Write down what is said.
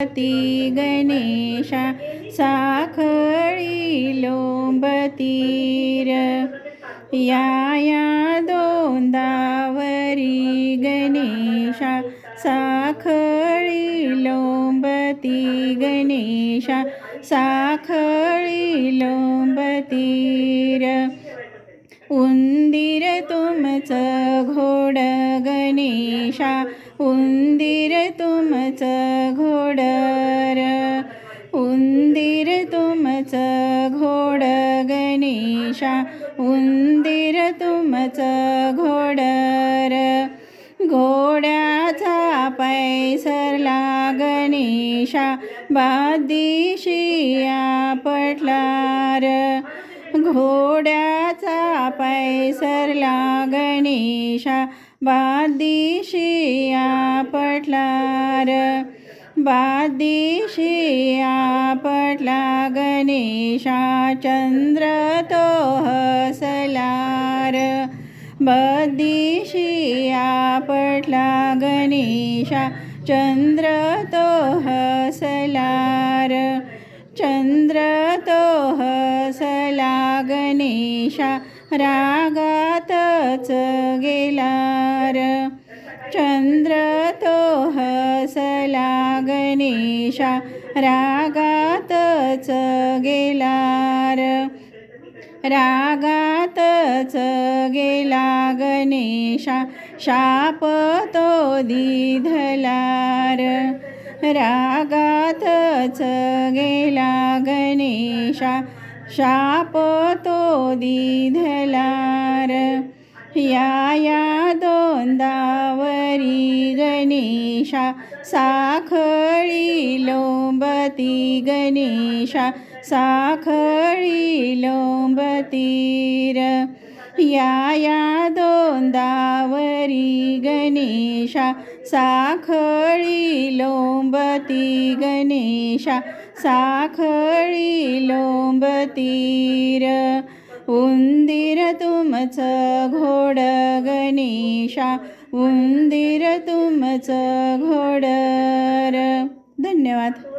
लोंबती गणेशा साखळी लोंबतीर या या दोंदावरी गणेशा साखळी लोंबती गणेशा साखळी लोंबतीर उंदीर तुमचं घोड गणेशा उंदीर तुमचं तुमच घोड गणेशा उंदीर तुमचं घोडर घोड्याचा पैसरला गणेशा बादिशिया पटलार घोड्याचा पैसरला गणेशा बादिशिया पटलार बादिशी पटला गणेशा चंद्र तो हसलार बदिशी पटला गणेशा चंद्र तो हसलार चंद्र तो हसला गणेशा रागातच गेलार. चंद्र तो हसला गणेशा रागातच गेलार रागातच गेला गणेशा शाप तो दिधलार. रागातच गेला गणेशा शाप तो दिधलार. या या दोंदावरी गणेशा साख लोंबती गणेशा साखळी लोंबतीर या या दोंदावरी गणेशा साखळी लोंबती गणेशा साखळी लोंबतीर उंदीर तुमचं घोड गणेशा उंदीर तुमचं घोडर धन्यवाद.